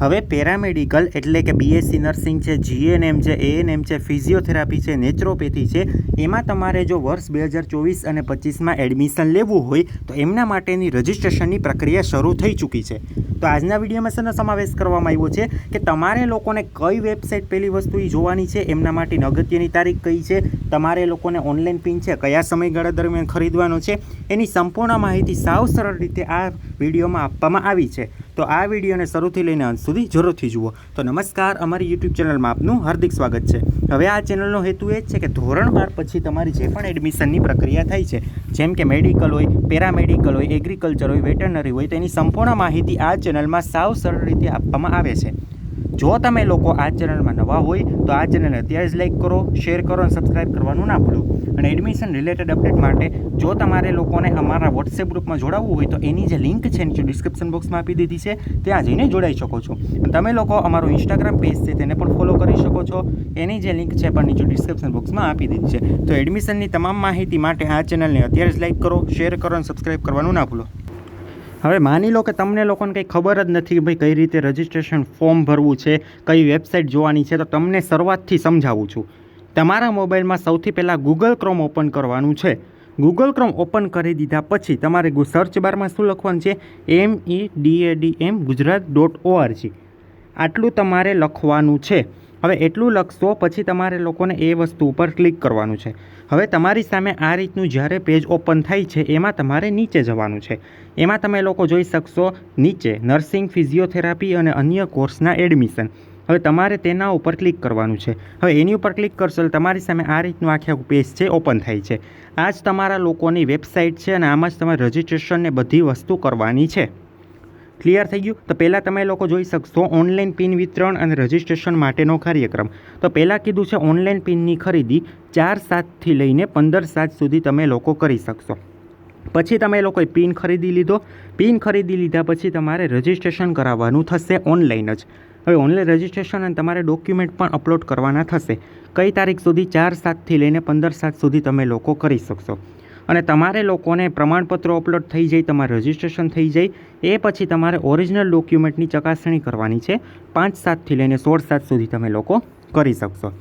હવે પેરામેડિકલ એટલે કે બીએસસી નર્સિંગ છે જીએનએમ છે એએનએમ છે, ફિઝિયોથેરાપી છે, નેચરોપેથી છે, એમાં તમારે જો વર્ષ બે હજાર ચોવીસ અને પચીસમાં એડમિશન લેવું હોય, તો એમના માટેની રજિસ્ટ્રેશનની પ્રક્રિયા શરૂ થઈ ચૂકી છે. તો આજના વિડીયોમાં શેનો સમાવેશ કરવામાં આવ્યો છે કે તમારે લોકોને કઈ વેબસાઇટ પહેલી વસ્તુ એ જોવાની છે, એમના માટે અગત્યની તારીખ કઈ છે, તમારે લોકોને ઓનલાઈન પિન છે, કયા સમયગાળા દરમિયાન ખરીદવાનો છે, એની સંપૂર્ણ માહિતી સાવ સરળ રીતે આ વિડીયોમાં આપવામાં આવી છે. તો આ વિડીયોને શરૂથી લઈને અંત સુધી જરૂરથી જુઓ. તો નમસ્કાર, અમારી યુટ્યુબ ચેનલમાં આપનું હાર્દિક સ્વાગત છે. હવે આ ચેનલનો હેતુ એ જ છે કે ધોરણ બાર પછી તમારી જે પણ એડમિશનની પ્રક્રિયા થાય છે, જેમ કે મેડિકલ હોય, પેરામેડિકલ હોય, એગ્રીકલ્ચર હોય, વેટરનરી હોય, તેની સંપૂર્ણ માહિતી આ ચેનલમાં સાવ સરળ રીતે આપવામાં આવે છે. જો તમે લોકો આ ચેનલમાં નવા હોય, તો આ ચેનલને અત્યારે જ લાઈક કરો શેર કરો અને સબસ્ક્રાઈબ કરવાનું ના ભૂલો. અને એડમિશન રિલેટેડ અપડેટ માટે જો તમારે લોકોને અમારા વોટ્સએપ ગ્રુપમાં જોડાવવું હોય, તો એની જે લિંક છે નીચે ડિસ્ક્રિપ્શન બોક્સમાં આપી દીધી છે, ત્યાં જઈને જોડાઈ શકો છો. તમે લોકો અમારું ઇન્સ્ટાગ્રામ પેજ છે, તેને પણ ફોલો કરી શકો છો. એની જે લિંક છે પણ નીચે ડિસ્ક્રિપ્શન બોક્સમાં આપી દીધી છે. તો એડમિશનની તમામ માહિતી માટે આ ચેનલને અત્યારે જ લાઈક કરો શેર કરો અને સબસ્ક્રાઈબ કરવાનું ના ભૂલો. હવે માની લો કે તમને લોકોને કંઈ ખબર જ નથી કે ભાઈ કઈ રીતે રજિસ્ટ્રેશન ફોર્મ ભરવું છે, કઈ વેબસાઇટ જોવાની છે, તો તમને શરૂઆતથી સમજાવું છું. તમારા મોબાઈલમાં સૌથી પહેલાં ગૂગલ ક્રોમ ઓપન કરવાનું છે. ગૂગલ ક્રોમ ઓપન કરી દીધા પછી તમારે સર્ચ બારમાં શું લખવાનું છે? M E D A D M Gujarat dot ORG આટલું તમારે લખવાનું છે. હવે એટલું લખશો, પછી તમારે લોકોને એ વસ્તુ ઉપર ક્લિક કરવાનું છે. હવે તમારી સામે આ રીતનું જ્યારે પેજ ઓપન થાય છે, એમાં તમારે નીચે જવાનું છે. એમાં તમે લોકો જોઈ શકશો નીચે, નર્સિંગ, ફિઝિયોથેરાપી અને અન્ય કોર્સના એડમિશન. હવે તમારે તેના ઉપર ક્લિક કરવાનું છે. હવે એની ઉપર ક્લિક કરશો એટલે તમારી સામે આ રીતનું આખે આખું પેજ છે, ઓપન થાય છે. આ જ તમારા લોકોની વેબસાઇટ છે અને આમાં જ તમારે રજિસ્ટ્રેશનને બધી વસ્તુ કરવાની છે. ક્લિયર થઈ ગયું? તો પહેલાં તમે લોકો જોઈ શકશો ઓનલાઈન પિન વિતરણ અને રજિસ્ટ્રેશન માટેનો કાર્યક્રમ. તો પહેલાં કીધું છે ઓનલાઈન પિનની ખરીદી ચાર સાતથી લઈને પંદર સાત સુધી તમે લોકો કરી શકશો. પછી તમે લોકોએ પિન ખરીદી લીધો. પિન ખરીદી લીધા પછી તમારે રજિસ્ટ્રેશન કરાવવાનું થશે ઓનલાઈન જ. હવે ઓનલાઈન રજિસ્ટ્રેશન અને તમારે ડોક્યુમેન્ટ પણ અપલોડ કરવાના થશે. કઈ તારીખ સુધી? ચાર સાતથી લઈને પંદર સાત સુધી તમે લોકો કરી શકશો. અને તમારે લોકોને પ્રમાણપત્રો અપલોડ થઈ જાય, તમારે રજિસ્ટ્રેશન થઈ જાય, એ પછી તમારે ઓરિજિનલ ડોક્યુમેન્ટની ચકાસણી કરવાની છે. પાંચ સાતથી લઈને સોળ સાત સુધી તમે લોકો કરી શકશો.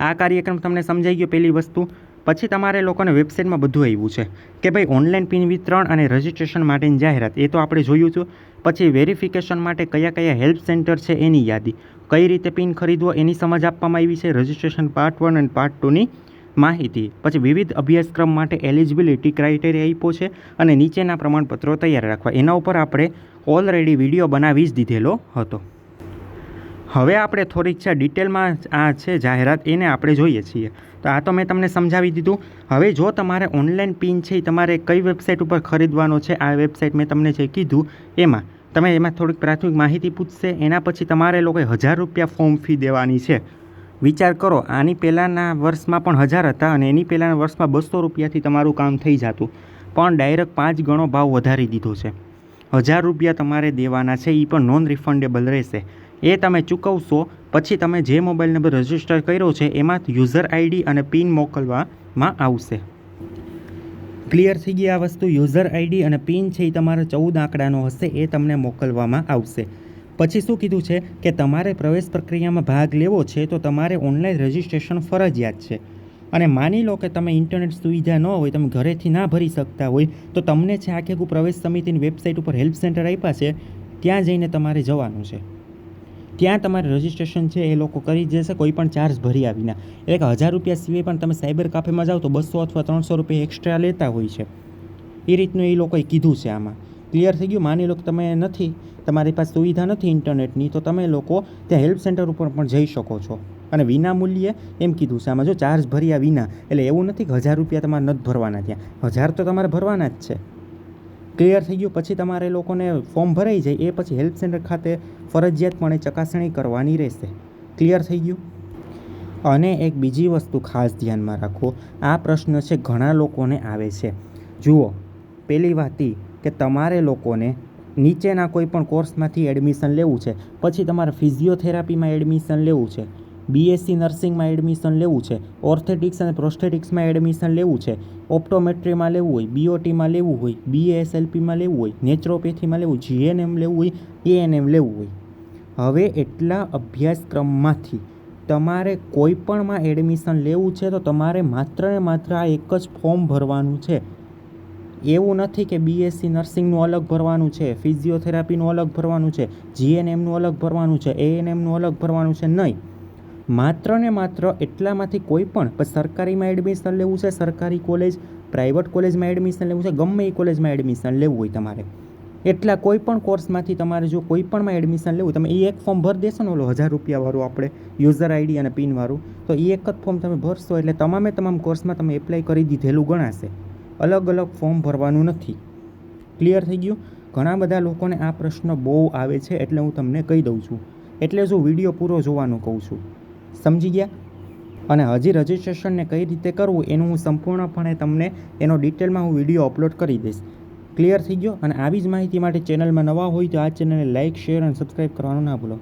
આ કાર્યક્રમ તમને સમજાઈ ગયો પહેલી વસ્તુ. પછી તમારે લોકોને વેબસાઇટમાં બધું આવ્યું છે કે ભાઈ ઓનલાઈન પિન વિતરણ અને રજિસ્ટ્રેશન માટેની જાહેરાત, એ તો આપણે જોયું છું. પછી વેરિફિકેશન માટે કયા કયા હેલ્પ સેન્ટર છે એની યાદી. કઈ રીતે પિન ખરીદવો એની સમજ આપવામાં આવી છે. રજિસ્ટ્રેશન પાર્ટ વન અને પાર્ટ ટુની માહિતી, પછી વિવિધ અભ્યાસક્રમ માટે એલિજિબિલિટી ક્રાઇટેરિયા આપ્યો છે અને નીચેના પ્રમાણપત્રો તૈયાર રાખવા. એના ઉપર આપણે ઓલરેડી વીડિયો બનાવી જ દીધેલો હતો. હવે આપણે થોડીક છે ડિટેલમાં આ છે જાહેરાત, એને આપણે જોઈએ છીએ. તો આ તો મેં તમને સમજાવી દીધું. હવે જો તમારે ઓનલાઈન પિન છે એ તમારે કઈ વેબસાઇટ ઉપર ખરીદવાનો છે, આ વેબસાઇટ મેં તમને જે કીધું એમાં, તમે એમાં થોડીક પ્રાથમિક માહિતી પૂછશે, એના પછી તમારે લોકોએ હજાર રૂપિયા ફોર્મ ફી દેવાની છે. વિચાર કરો, આની પહેલાંના વર્ષમાં પણ હજાર હતા અને એની પહેલાંના વર્ષમાં બસો રૂપિયાથી તમારું કામ થઈ જતું. પણ ડાયરેક્ટ પાંચ ગણો ભાવ વધારી દીધો છે. હજાર રૂપિયા તમારે દેવાના છે એ પણ નોન રિફંડેબલ રહેશે. એ તમે ચૂકવશો, પછી તમે જે મોબાઈલ નંબર રજિસ્ટર કર્યો છે, એમાં યુઝર આઈડી અને પિન મોકલવામાં આવશે. ક્લિયર થઈ ગઈ આ વસ્તુ, યુઝર આઈડી અને પિન છે એ તમારા ચૌદ આંકડાનો હશે, એ તમને મોકલવામાં આવશે. પછી શું કીધું છે કે તમારે પ્રવેશ પ્રક્રિયામાં ભાગ લેવો છે તો તમારે ઓનલાઈન રજિસ્ટ્રેશન ફરજિયાત છે. અને માની લો કે તમે ઇન્ટરનેટ સુવિધા ન હોય, તમે ઘરેથી ના ભરી શકતા હોય, તો તમને છે આખે પ્રવેશ સમિતિની વેબસાઇટ ઉપર હેલ્પ સેન્ટર આપ્યા છે, ત્યાં જઈને તમારે જવાનું છે. ત્યાં તમારે રજિસ્ટ્રેશન છે, એ લોકો કરી દેશે, કોઈ પણ ચાર્જ ભર્યા વિના. એટલે કે હજાર રૂપિયા સિવાય પણ તમે સાયબર કાફેમાં જાઓ તો બસો અથવા ત્રણસો રૂપિયા એક્સ્ટ્રા લેતા હોય છે. એ રીતનું એ લોકોએ કીધું છે આમાં. ક્લિયર થઈ ગયું? માની લો કે તમે નથી, તમારી પાસે સુવિધા નથી ઇન્ટરનેટની, તો તમે લોકો ત્યાં હેલ્પ સેન્ટર ઉપર પણ જઈ શકો છો. અને વિના મૂલ્યે એમ કીધું છે આમાં જો ચાર્જ ભર્યા વિના, એટલે એવું નથી કે હજાર રૂપિયા તમારે નથી ભરવાના ત્યાં. હજાર તો તમારે ભરવાના જ છે. ક્લિયર થઈ ગયું, પછી તમારે લોકોને ફોર્મ ભરાઈ જાય, એ પછી હેલ્પ સેન્ટર ખાતે ફરજિયાતપણે ચકાસણી કરવાની રહેશે. ક્લિયર થઈ ગયું? અને એક બીજી વસ્તુ ખાસ ધ્યાનમાં રાખો, આ પ્રશ્ન છે ઘણા લોકોને આવે છે. જુઓ, પહેલી વાત એ કે તમારે લોકોને નીચેના કોઈ પણ કોર્સમાંથી એડમિશન લેવું છે. પછી તમારે ફિઝિયોથેરાપીમાં એડમિશન લેવું છે. બીએસસી નર્સિંગમાં એડમિશન લેવું છે. ઓર્થેટિક્સ અને પ્રોસ્થેટિક્સમાં એડમિશન લેવું છે. ઓપ્ટોમેટ્રીમાં લેવું હોય બીઓટીમાં લેવું હોય બીએએસએલપીમાં લેવું હોય, નેચરોપેથીમાં લેવું જીએનએમ લેવું હોય એએનએમ લેવું હોય. હવે એટલા અભ્યાસક્રમમાંથી તમારે કોઈ પણમાં એડમિશન લેવું છે તો તમારે માત્ર ને માત્ર આ એક જ ફોર્મ ભરવાનું છે. એવું નથી કે બીએસસી નર્સિંગનું અલગ ભરવાનું છે ફિઝિયોથેરાપીનું અલગ ભરવાનું છે જીએનએમનું અલગ ભરવાનું છે એએનએમનું અલગ ભરવાનું છે, નહીં. માત્ર ને માત્ર એટલામાંથી કોઈ પણ સરકારીમાં એડમિશન લેવું છે, સરકારી કોલેજ પ્રાઇવેટ કોલેજમાં એડમિશન લેવું છે, ગમે એ કોલેજમાં એડમિશન લેવું હોય તમારે. એટલા કોઈ પણ કોર્સમાંથી તમારે જો કોઈ પણમાં એડમિશન લેવું તમે એ એક ફોર્મ ભરી દેશો ને ઓલો હજાર રૂપિયાવાળું આપણે યુઝર આઈડી અને પિનવાળું તો એ એક જ ફોર્મ તમે ભરશો એટલે તમામે તમામ કોર્સમાં તમે એપ્લાય કરી દીધેલું ગણાશે. અલગ અલગ ફોર્મ ભરવાનું નથી. ક્લિયર થઈ ગયું? ઘણા બધા લોકોને આ પ્રશ્ન બહુ આવે છે એટલે હું તમને કહી દઉં છું. એટલે જો વીડિયો પૂરો જોવાનું કહું છું. સમજી ગયા? અને હજી રજિસ્ટ્રેશનને કઈ રીતે કરવું એનું હું સંપૂર્ણપણે તમને એનો ડિટેલમાં હું વીડિયો અપલોડ કરી દઈશ. ક્લિયર થઈ ગયો? અને આવી જ માહિતી માટે ચેનલમાં નવા હોય તો આ ચેનલને લાઇક શેર અને સબસ્ક્રાઈબ કરવાનું ના ભૂલો.